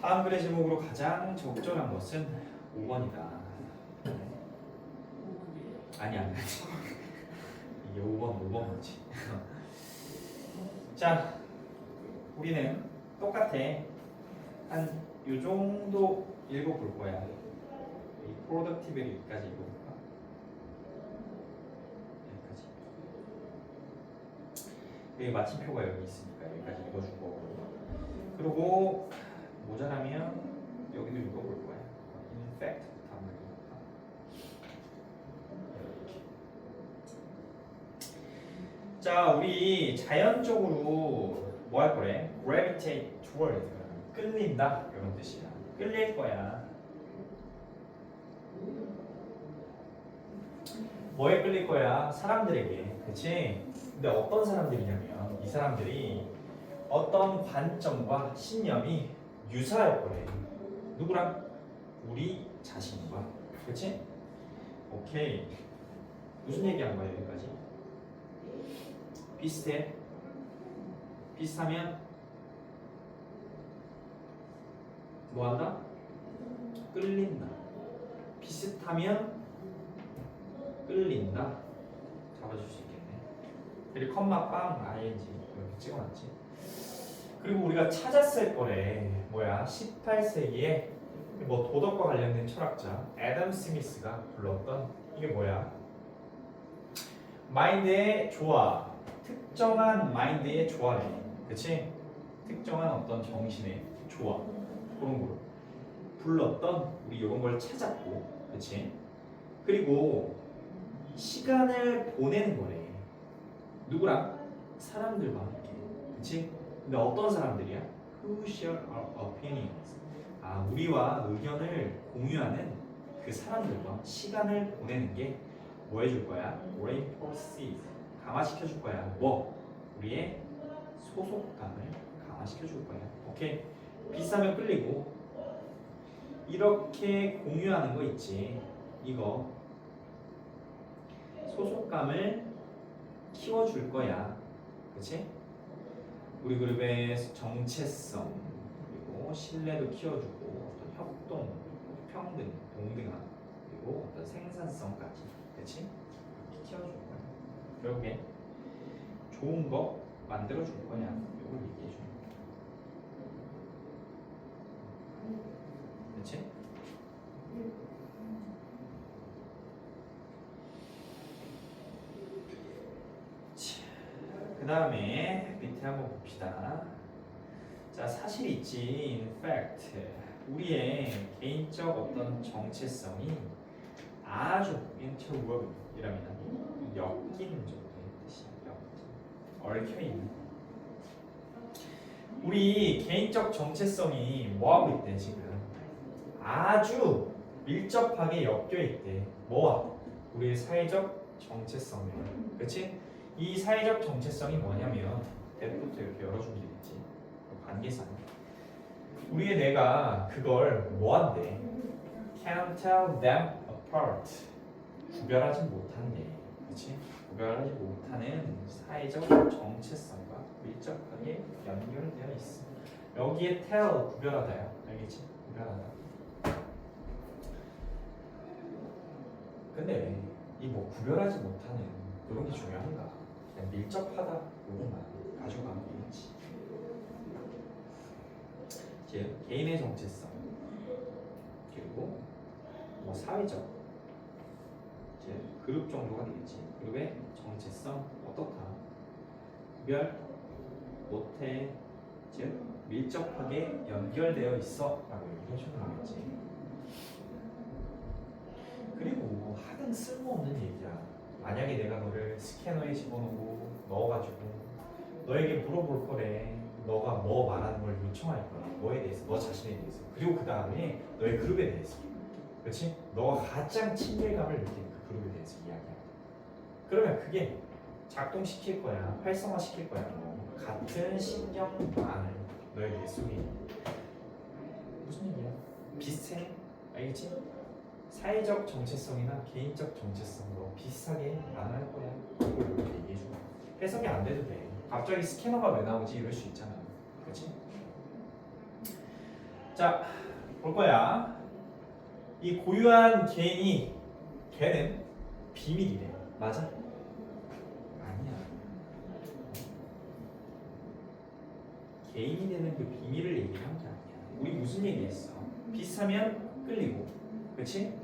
다음 글의 제목으로 가장 적절한 것은 5번이다. 아니 아니. 이게 5번 5번이지. 자, 우리는 똑같아. 한 요 정도 읽어볼 거야. 이 productivity까지 읽어볼까? 여기까지. 여기 마침표가 여기 있으니까 여기까지 읽어줄 거고. 그리고 모자라면 여기도 읽어볼 거야. In fact. 자, 우리 자연적으로 뭐 할 거래? gravitate toward 끌린다 이런 뜻이야. 끌릴 거야. 뭐에 끌릴 거야? 사람들에게, 그렇지? 근데 어떤 사람들이냐면 이 사람들이 어떤 관점과 신념이 유사할 거래. 누구랑? 우리 자신과, 그렇지? 오케이. 무슨 얘기한 거야 여기까지? 비슷해. 비슷하면 뭐 한다? 끌린다. 비슷하면 끌린다. 잡아줄 수 있겠네. 그리고 컴마 빵 ing 이렇게 찍어놨지. 그리고 우리가 찾았을 거래. 뭐야? 18세기에 뭐 도덕과 관련된 철학자 애덤 스미스가 불렀던 이게 뭐야? 마인드의 조화. 특정한 마인드의 조화래. 그치? 특정한 어떤 정신의 조화. 그런 걸 불렀던 우리 이런 걸 찾았고, 그치? 그리고 시간을 보내는 거래. 누구랑? 사람들과 함께. 그치? 근데 어떤 사람들이야? Who share our opinions. 아, 우리와 의견을 공유하는 그 사람들과 시간을 보내는 게 뭐 해줄 거야? reinforce 강화시켜 줄 거야. 뭐? 우리의 소속감을 강화시켜 줄 거야. 오케이? 비싸면 끌리고 이렇게 공유하는 거 있지. 이거 소속감을 키워줄 거야. 그치? 우리 그룹의 정체성 그리고 신뢰도 키워주고 어떤 협동, 평등, 동등함 그리고 어떤 생산성까지 그치? 키워줄 거야. 결국에 좋은 거 만들어줄 거냐 이걸 얘기해 주는 거야. 그치? 그 다음에 밑에 한번 봅시다. 자, 사실 있지. In fact, 우리의 개인적 어떤 정체성이 아주 interwoven이라면 엮이는 정도의 뜻이야. 엮인, 얽혀 있는. 우리 개인적 정체성이 뭐 하고 있대 지금? 아주 밀접하게 엮여 있대. 뭐와? 우리의 사회적 정체성이랑. 그렇지? 이 사회적 정체성이 뭐냐면 대부터 이렇게 열어주면 되겠지. 관계상. 우리의 뇌가 그걸 뭐한대? Can tell them apart. 구별하지 못한대. 그렇지? 구별하지 못하는 사회적 정체성과 밀접하게 연결되어 있어. 여기에 tell 구별하다야. 알겠지? 구별하다. 근데 이 뭐 구별하지 못하는 그런 게 중요한가? 그냥 밀접하다 요것만 가져가면 되겠지. 즉 개인의 정체성 그리고 뭐 사회적 즉 그룹 정도가 되겠지. 그룹의 정체성 어떻다? 구별 못해 즉 밀접하게 연결되어 있어라고 얘기해 주는 거겠지. 그리고 하등 쓸모없는 얘기야. 만약에 내가 너를 스캐너에 집어넣고 넣어가지고 너에게 물어볼 거래. 너가 뭐 말하는 걸 요청할 거야. 너에 대해서, 너 자신에 대해서. 그리고 그 다음에 너의 그룹에 대해서. 그렇지? 너가 가장 친밀감을 느끼는 그 그룹에 대해서 이야기할 거야. 그러면 그게 작동시킬 거야. 활성화시킬 거야. 너. 같은 뇌 속에 있는. 무슨 얘기야? 비슷해. 알겠지? 사회적 정체성이나 개인적 정체성도 비슷하게 나눠할 거야. 이걸 이렇게 얘기해 줘. 해석이 안 돼도 돼. 갑자기 스캐너가 왜 나오지 이럴 수 있잖아. 그렇지? 자, 볼 거야. 이 고유한 개인이 걔는 비밀이래. 맞아? 아니야. 개인이 되는 그 비밀을 얘기한 게 아니야. 우리 무슨 얘기했어? 비슷하면 끌리고, 그렇지?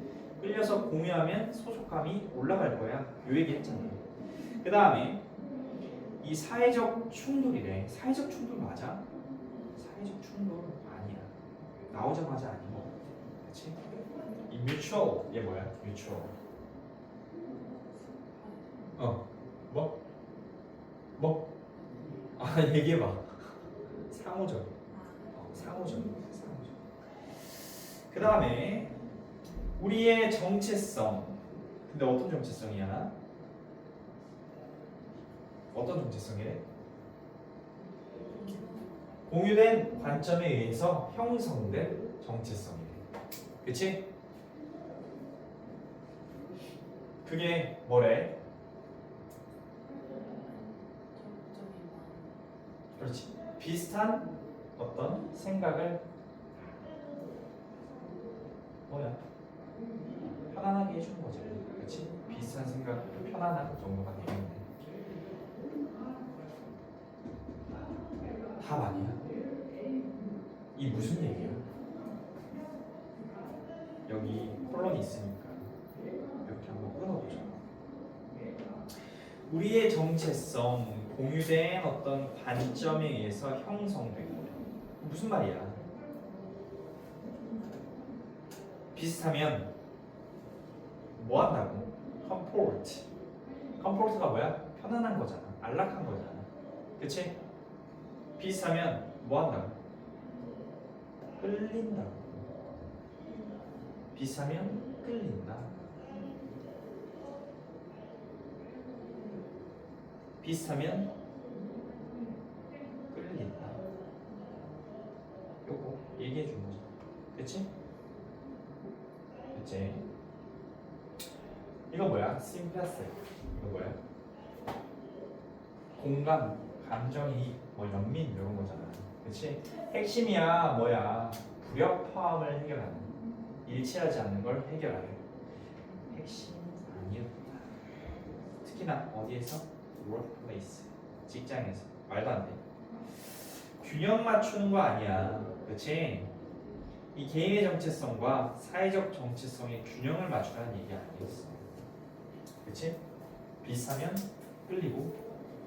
끌려서 공유하면 소속감이 올라갈 거야. 요 얘기했잖아. 그 다음에 이 사회적 충돌이래. 사회적 충돌 맞아? 사회적 충돌 아니야. 나오자마자 아닌 거. 그렇지? 이 mutual 얘 뭐야? mutual. 어, 뭐? 뭐? 아 얘기해 봐. 상호적. 어, 상호적. 상호적. 그 다음에 우리의 정체성. 근데 어떤 정체성이야? 어떤 정체성이래? 공유된 관점에 의해서 형성된 정체성이래. 그치? 그게 뭐래? 그렇지. 비슷한 어떤 생각을 뭐야? 편안하게 해주는 거지. 그렇지? 비슷한 생각, 편안한 정도가 되겠네. 답 아니야. 이 무슨 얘기야? 여기 콜론이 있으니까 이렇게 한번 끊어보자. 우리의 정체성, 공유된 어떤 관점에 의해서 형성된 거야. 무슨 말이야? 비슷하면 뭐 한다고? comfort. comfort가 뭐야? 편안한 거잖아. 안락한 거잖아. 그치? 비슷하면 뭐 한다고? 끌린다고. 비슷하면 끌린다. 비슷하면 끌린다. 요거 얘기해 준 거죠. 그치? 그치? 이거 뭐야? sympathetic. 이거 뭐야? 공감, 감정이 뭐 연민 이런 거잖아. 그치? 핵심이야 뭐야? 불협화음을 해결하는 일치하지 않는 걸 해결하는 핵심 아니었다. 특히나 어디에서? workplace 직장에서 말도 안 돼. 균형 맞추는 거 아니야. 그치? 이 개인의 정체성과 사회적 정체성의 균형을 맞추라는 얘기 아니었어. 그치? 비슷하면 끌리고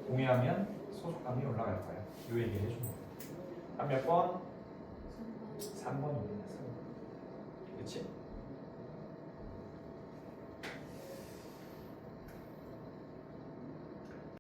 동의하면 소속감이 올라갈 거야. 요 얘기를 해준 거야. 한몇 번? 3번입니다. 3번. 그치?